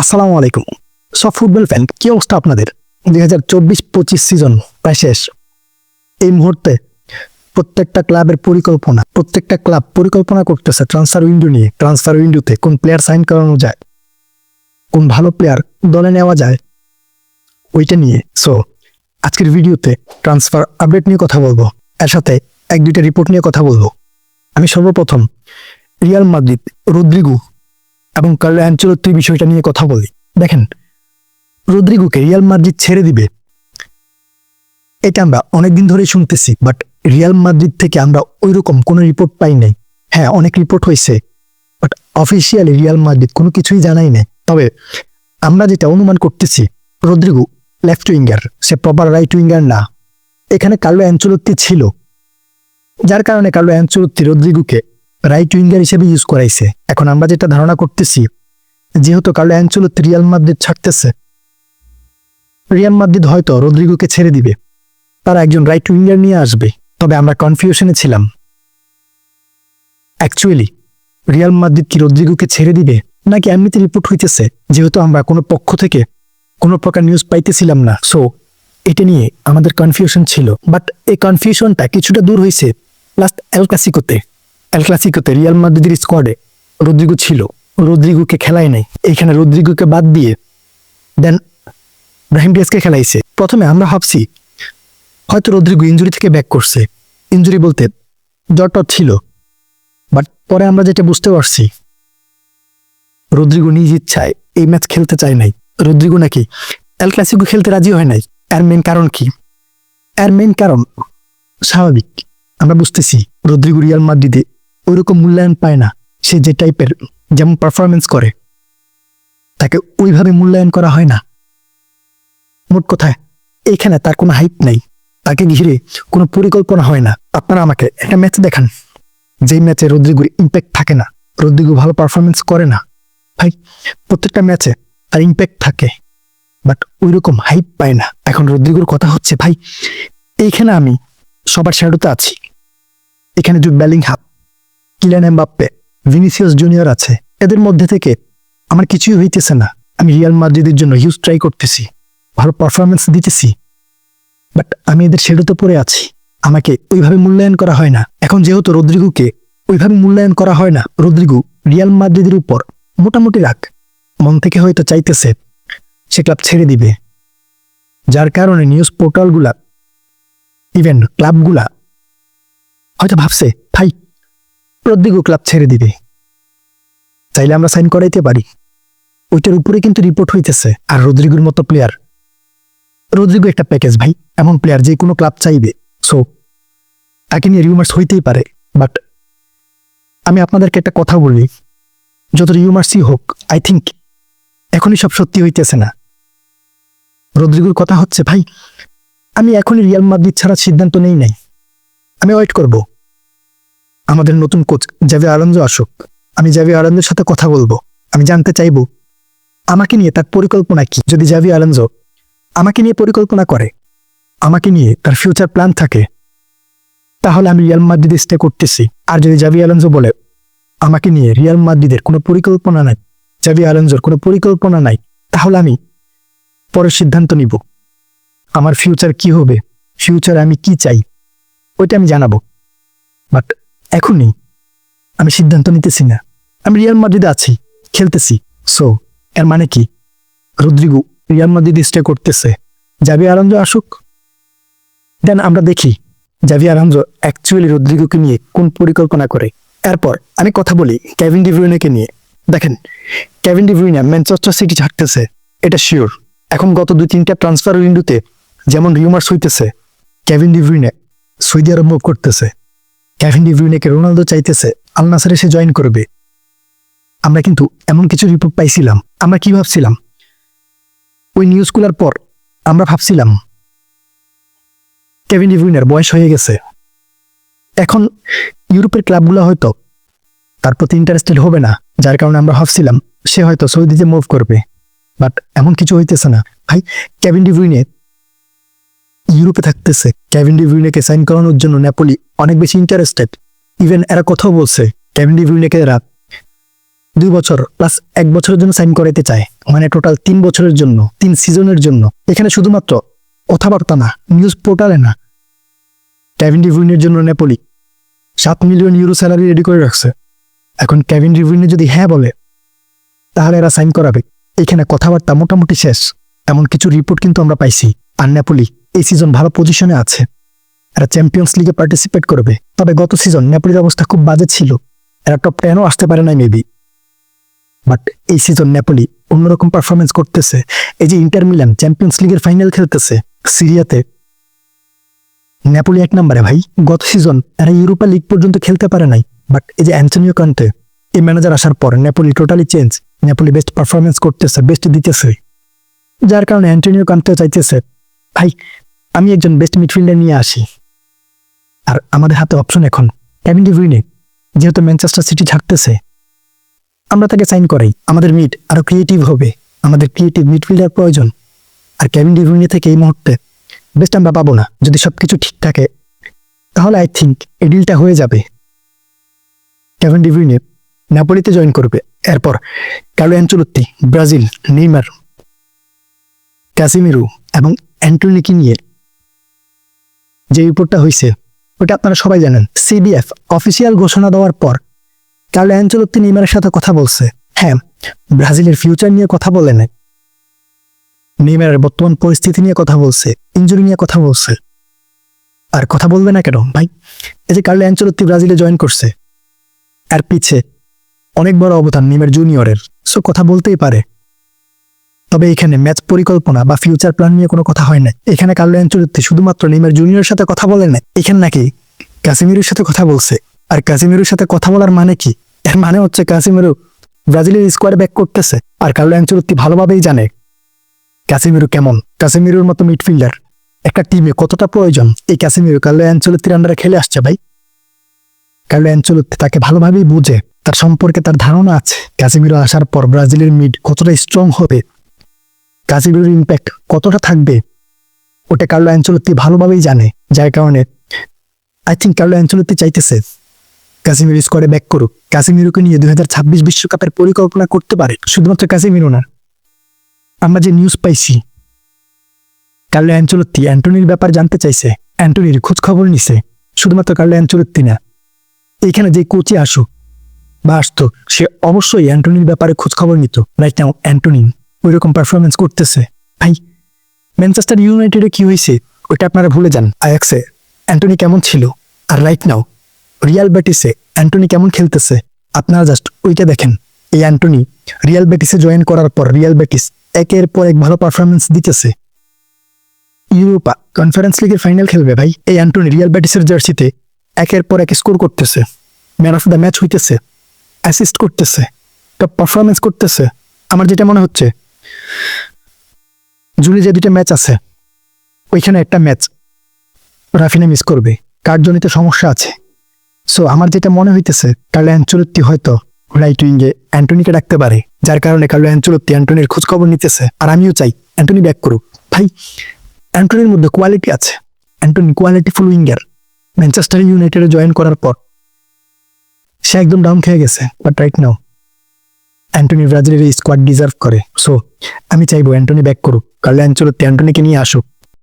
আসসালামু আলাইকুম। সব ফুটবল ফ্যান, কি অবস্থা আপনাদের? দুই হাজার চব্বিশ পঁচিশ সিজন প্রায় শেষ। এই মুহূর্তে প্রত্যেকটা ক্লাবের পরিকল্পনা, প্রত্যেকটা ক্লাব পরিকল্পনা করতেছে ট্রান্সফার উইন্ডো নিয়ে। ট্রান্সফার উইন্ডোতে কোন প্লেয়ার সাইন করানো যায়, কোন ভালো প্লেয়ার দলে নেওয়া যায়, ওইটা নিয়ে। সো আজকের ভিডিওতে ট্রান্সফার আপডেট নিয়ে কথা বলব। এর সাথে এক দুইটা রিপোর্ট নিয়ে কথা বলব। আমি সর্বপ্রথম রিয়াল মাদ্রিদ, রদ্রিগু এবং কার্লো অ্যাঞ্চলত্তির বিষয়টা নিয়ে কথা বলি। দেখেন, রদ্রিগুকে রিয়াল মাদ্রিদ ছেড়ে দিবে। এটা আমরা অনেকদিন ধরেই শুনতেছি, বাট রিয়াল মাদ্রিদ থেকে আমরা ওইরকম কোনো রিপোর্ট পাই নাই। হ্যাঁ অনেক রিপোর্ট হয়েছে, বাট অফিসিয়ালি রিয়াল মাদ্রিদ কোনো কিছুই জানাই নাই। তবে আমরা যেটা অনুমান করতেছি, রদ্রিগু লেফট উইঙ্গার, সে প্রপার রাইট উইঙ্গার না। এখানে কার্লো অ্যাঞ্চলত্তি ছিল। যার কারণে কার্লো অ্যাঞ্চলত্তি রদ্রিগুকে রাইট উইঙ্গার হিসেবে ইউজ করাইছে। এখন আমরা যেটা ধারণা করতেছি, যেহেতু কার্লো অ্যাঞ্চলত্তি রিয়াল মাদ্রিদ ছাড়তেছে, রিয়াল মাদ্রিদ হয়তো রদ্রিগোকে ছেড়ে দিবে। তারা একজন রাইট উইঙ্গার নিয়ে আসবে, তবে আমরা কনফিউশনে ছিলাম। অ্যাকচুয়ালি রিয়াল মাদ্রিদ কি রদ্রিগোকে ছেড়ে দিবে, নাকি এমনিতে রিপোর্ট হইতেছে, যেহেতু আমরা কোনো পক্ষ থেকে কোনো প্রকার নিউজ পাইতেছিলাম না। সো এটা নিয়ে আমাদের কনফিউশন ছিল বাট এই কনফিউশনটা কিছুটা দূর হয়েছে লাস্ট এল ক্লাসিকোতে এল ক্লাসিকোতে রিয়াল মাদ্রিদের স্কোয়াডে রদ্রিগো ছিল। রদ্রিগোকে খেলায় নাই। এখানে রদ্রিগোকে বাদ দিয়ে দেন ব্রাহিম ডিয়াসকে খেলাইছে। প্রথমে আমরা ভাবছি, হয়তো রদ্রিগো ইঞ্জুরি থেকে ব্যাক করছে। ইঞ্জুরি বলতে জ্বর টর ছিল। বাট পরে আমরা যেটা বুঝতে পারছি রদ্রিগো নিজ ইচ্ছায় এই ম্যাচ খেলতে চায় নাই। রদ্রিগো নাকি এল ক্লাসিকো খেলতে রাজি হয় নাই। এর মেন কারণ কি? এর মেন কারণ স্বাভাবিক। আমরা বুঝতেছি রদ্রিগো রিয়াল মাদ্রিদে ওইরকম মূল্যায়ন পায় না। সে যে টাইপের যেমন পারফরমেন্স করে, তাকে ওইভাবে মূল্যায়ন করা হয় না। মোট কথায় এইখানে তার কোনো হাইপ নাই। তাকে ঘিরে কোনো পরিকল্পনা হয় না। আপনারা আমাকে একটা ম্যাচ দেখান। যেই ম্যাচে রদ্রিগুর ইম্প্যাক্ট থাকে না, রদ্রিগু ভালো পারফরমেন্স করে না। ভাই, প্রত্যেকটা ম্যাচে তার ইম্প্যাক্ট থাকে বাট ওইরকম হাইপ পায় না। এখন রদ্রিগুর কথা হচ্ছে, ভাই, এইখানে আমি সবার শ্যাডোতে আছি। এখানে যে Bellingham Kylian Mbappe, Vinicius Junior আছে। এদের মধ্যে থেকে আমার কিছুই হইতেছে না। আমি রিয়াল মাদ্রিদের জন্য হিউজ ট্রাই করতেছি। ভালো পারফরমেন্স দিতেছি। বাট আমি এদের শেডোতে পড়ে আছি। আমাকে ওইভাবে মূল্যায়ন করা হয় না। এখন যেহেতু রদ্রিগুকে ওইভাবে মূল্যায়ন করা হয় না, রদ্রিগু রিয়াল মাদ্রিদের উপর মোটামুটি রাখ মন থেকে হয়তো চাইতেছে সে ক্লাব ছেড়ে দিবে। যার কারণে নিউজ পোর্টালগুলা ইভেন ক্লাবগুলা হয়তো ভাবছে, ভাই রদ্রিগু ক্লাব ছেড়ে দিবে। চাইলে আমরা সাইন করাইতে পারি। ওইটার উপরে কিন্তু রিপোর্ট হইতেছে। আর রদ্রিগুর মতো প্লেয়ার রদ্রিগো একটা প্যাকেজ ভাই। এমন প্লেয়ার যে কোনো ক্লাব চাইবে। সো তাকে নিয়ে রিউমার্স হইতেই পারে। বাট আমি আপনাদেরকে একটা কথা বলি। যত রিউমার্সই হোক আই থিঙ্ক এখনই সব সত্যি হইতেছে না। রদ্রিগুর কথা হচ্ছে, ভাই, আমি এখনই রিয়াল মাদ্রিদ ছাড়া সিদ্ধান্ত নেই নাই। আমি ওয়েট করব। আমাদের নতুন কোচ জাভি আনন্দ আসুক। আমি জাভি আনন্দের সাথে কথা বলব। আমি জানতে চাইব, আমাকে নিয়ে তার পরিকল্পনা কি? যদি জাভি আলন্সো আমাকে নিয়ে পরিকল্পনা করে, আমাকে নিয়ে তার ফিউচার প্ল্যান থাকে, তাহলে আমি রিয়াল মাদ্রিদে স্টে করতেছি। আর যদি জাভি আলন্সো বলে, আমাকে নিয়ে রিয়াল মাদ্রিদের কোনো পরিকল্পনা নাই জাভি আলন্সোর কোনো পরিকল্পনা নাই, তাহলে আমি পরের সিদ্ধান্ত নিব। আমার ফিউচার কি হবে? ফিউচার আমি কি চাই? ওইটা আমি জানাব। বাট এখনই। আমি সিদ্ধান্ত নিতেছি না। আমি রিয়াল মাদ্রিদে আছি, খেলতেছি। সো এর মানে কি? রুদ্রিগু, রিয়াল মাদ্রিদ স্টে করতেছে। জাভি আরামজ আসুক। দেন আমরা দেখি, জাভি আরামজ অ্যাকচুয়ালি রদ্রিগোকে নিয়ে কোন পরিকল্পনা করে। এরপর আমি কথা বলি কেভিন ডিভ্রুইনেকে নিয়ে। দেখেন, Kevin De Bruyne Manchester City ছাড়তেছে এটা শিওর এখন গত দুই, তিনটা ট্রান্সফার উইন্ডোতে যেমন রিউমার্স হইতেছে, কেভিন ডিভ্রুইনে সৌদি আরব করতেছে। কেভিন ডিভ্রুইনেকে রোনালদো চাইতেছে আল নাসারে সে জয়েন করবে। আমরা কিন্তু এমন কিছু রিপোর্ট পাইছিলাম। আমরা কি ভাবছিলাম? ওই নিউজগুলোর পর আমরা ভাবছিলাম কেভিন ডিভুইনার বয়স হয়ে গেছে। এখন ইউরোপের ক্লাবগুলো হয়তো তার প্রতি ইন্টারেস্টেড হবে না, যার কারণে আমরা ভাবছিলাম, সে হয়তো সৌদিতে মুভ করবে। বাট এমন কিছু হইতেছে না। ভাই কেভিন ডিভুইনে ইউরোপে থাকতেছে। কেভিন ডিভুইনেকে সাইন করানোর জন্য নেপোলি অনেক বেশি ইন্টারেস্টেড ইভেন এরা কথাও বলছে কেভিন ডিভুইনেকে এরা দুই বছর প্লাস এক বছরের জন্য সাইন করাইতে চায়। মানে টোটাল তিন বছরের জন্য, তিন সিজনের জন্য। এখানে শুধুমাত্র কথাবার্তা না নিউজ পোর্টালে না। ক্যাভিন ডিভুইনের জন্য নেপোলি সাত মিলিয়ন ইউরো স্যালারি রেডি করে রাখছে। এখন ক্যাভিন ডিভুইনে যদি হ্যাঁ বলে, তাহলে এরা সাইন করাবে। এখানে কথাবার্তা মোটামুটি শেষ। এমন কিছু রিপোর্ট কিন্তু আমরা পাইছি। আর নেপোলি এই সিজন ভালো পজিশনে আছে। এরা চ্যাম্পিয়ন্স লিগে পার্টিসিপেট করবে। তবে গত সিজন নেপোলির অবস্থা খুব বাজে ছিল। এরা টপ টেনও আসতে পারে নাই মেবি বাট এই সিজন নেপোলি অন্যরকম পারফরমেন্স করতেছে। এই যে ইন্টার মিলান চ্যাম্পিয়ন্স লিগের ফাইনাল খেলতেছে সিরিয়াতে। নেপোলি এক নম্বরে, ভাই। গত সিজন এরা ইউরোপা লিগ পর্যন্ত খেলতে পারে নাই। বাট এই যে অ্যান্টনিও কান্তে এই ম্যানেজার আসার পর Napoli totally change Napoli best performance করতেছে বেস্ট দিতেছে। যার কারণে অ্যান্টনিও কান্তে চাইতেছে, ভাই, আমি একজন বেস্ট মিডফিল্ডার নিয়ে আসি। আর আমাদের হাতে অপশন এখন ক্যাভিন ডিভুইনে যেহেতু ম্যানচেস্টার সিটি থাকতেছে আমরা তাকে সাইন করাই। আমাদের মিড আরও ক্রিয়েটিভ হবে। আমাদের ক্রিয়েটিভ মিডফিল্ডার প্রয়োজন। আর ক্যাভিন ডিভুইনে থেকে এই মুহূর্তে বেস্ট আমরা পাবো না। যদি সবকিছু ঠিক থাকে, তাহলে আই থিঙ্ক এই ডিলটা হয়ে যাবে। ক্যাভিন ডিভুইনে নাপোলিতে জয়েন করবে। এরপর Carlo Ancelotti Brazil Neymar Casemiro এবং অ্যান্টনিকে নিয়ে যে রিপোর্টটা হয়েছে ওটা আপনারা সবাই জানেন। সিবিএফ অফিসিয়াল ঘোষণা দেওয়ার পর কার্লো অ্যাঞ্চলত্তি নেইমারের সাথে কথা বলছে। হ্যাঁ ব্রাজিলের ফিউচার নিয়ে কথা বলে নাই। নেইমারের বর্তমান পরিস্থিতি নিয়ে কথা বলছে ইঞ্জুরি নিয়ে কথা বলছে। আর কথা বলবে না কেন? ভাই, এই যে কার্লো অ্যাঞ্চলত্তি ব্রাজিলে জয়েন করছে আর পিছে অনেক বড় অবদান নেইমার জুনিয়রের সো কথা বলতেই পারে। তবে এখানে ম্যাচ পরিকল্পনা বা ফিউচার প্ল্যান নিয়ে কোনো কথা হয় না এখানে কার্লো অ্যাঞ্চলত্তি শুধুমাত্র নেইমার জুনিয়রের সাথে কথা বলেন না এখানে নাকি কাসিমিরুর সাথে কথা বলছে। আর কাসিমিরুর সাথে কথা বলার মানে কি? এর মানে হচ্ছে কাসিমিরু ব্রাজিলের স্কোয়াডে ব্যাক করতেছে। আর কার্লো অ্যাঞ্চলত্তি ভালোভাবেই জানে কাসিমিরু কেমন। কাসিমিরুর মতো মিডফিল্ডার একটা টিমে কতটা প্রয়োজন? এই কাসিমিরু কার্লো অ্যাঞ্চলত্তির আন্ডারে খেলে আসছে ভাই। কার্লো অ্যাঞ্চলত্তি তাকে ভালোভাবেই বুঝে। তার সম্পর্কে তার ধারণা আছে। কাসিমিরু আসার পর ব্রাজিলের মিড কতটা স্ট্রং হবে। কাসিমিরুর ইম্প্যাক্ট কতটা থাকবে? ওটা কার্লো অ্যাঞ্চলত্তি ভালোভাবেই জানে, যার কারণে আই থিঙ্ক কার্লো অ্যাঞ্চলত্তি চাইতেছে কাসিমিরু স্কোয়াডে ব্যাক করুক। কাসিমিরুকে নিয়ে দুই হাজার ছাব্বিশ বিশ্বকাপের পরিকল্পনা করতে পারে শুধুমাত্র কাসিমিরু না। আমরা যে নিউজ পাইছি, কার্লো অ্যাঞ্চলত্তি অ্যান্টনির ব্যাপার জানতে চাইছে, অ্যান্টনির খোঁজ খবর নিছে, শুধুমাত্র কার্লো অ্যাঞ্চলত্তি না। এইখানে যে কোচে আসুক বা আসতো, সে অবশ্যই অ্যান্টনির ব্যাপারে খোঁজখবর নিত। রাইট নাও অ্যান্টনি ওই রকম পারফরমেন্স করতেছে। ভাই ম্যানচেস্টার ইউনাইটেডে কি হয়েছে ওইটা আপনারা ভুলে যান। আয়াক্সে অ্যান্টনি কেমন ছিল? আর রাইট নাও রিয়াল ব্যাটিসে অ্যান্টনি কেমন খেলতেছে? আপনারা জাস্ট ওইটা দেখেন। এই অ্যান্টনি রিয়াল ব্যাটিসে জয়েন করার পর রিয়াল ব্যাটিস একের পর এক ভালো পারফরমেন্স দিতেছে। ইউরোপা কনফারেন্স লিগের ফাইনাল খেলবে ভাই। এই অ্যান্টনি রিয়াল ব্যাটিসের জার্সিতে একের পর এক স্কোর করতেছে। ম্যান অফ দ্য ম্যাচ হইতেছে। অ্যাসিস্ট করতেছে। টপ পারফরমেন্স করতেছে। আমার যেটা মনে হচ্ছে জুলি যে দুইটা ম্যাচ আছে, ওইখানে একটা ম্যাচ রাফিনা মিস করবে। কার্যনিত সমস্যা আছে? সো আমার যেটা মনে হইতেছে, কার্লো অ্যাঞ্চলত্তি হয়তো রাইট উইঙ্গে অ্যান্টনিকে ডাকতে পারে, যার কারণে কার্লো অ্যাঞ্চলত্তি অ্যান্টনির খোঁজ খবর নিতেছে, আর আমিও চাই অ্যান্টনি ব্যাক করুক। ভাই, অ্যান্টনির মধ্যে কোয়ালিটি আছে। Antony quality full winger Manchester ইউনাইটেডে join করার পর, সে একদম ডাউন খেয়ে গেছে বাট রাইট নাও অ্যান্টনি ব্রাজিলের স্কোয়াড ডিজার্ভ করে। সো আমি চাইব অ্যান্টনি ব্যাক করুক। কার্লো অ্যাঞ্চলতে অ্যান্টনিকে নিয়ে আসুক।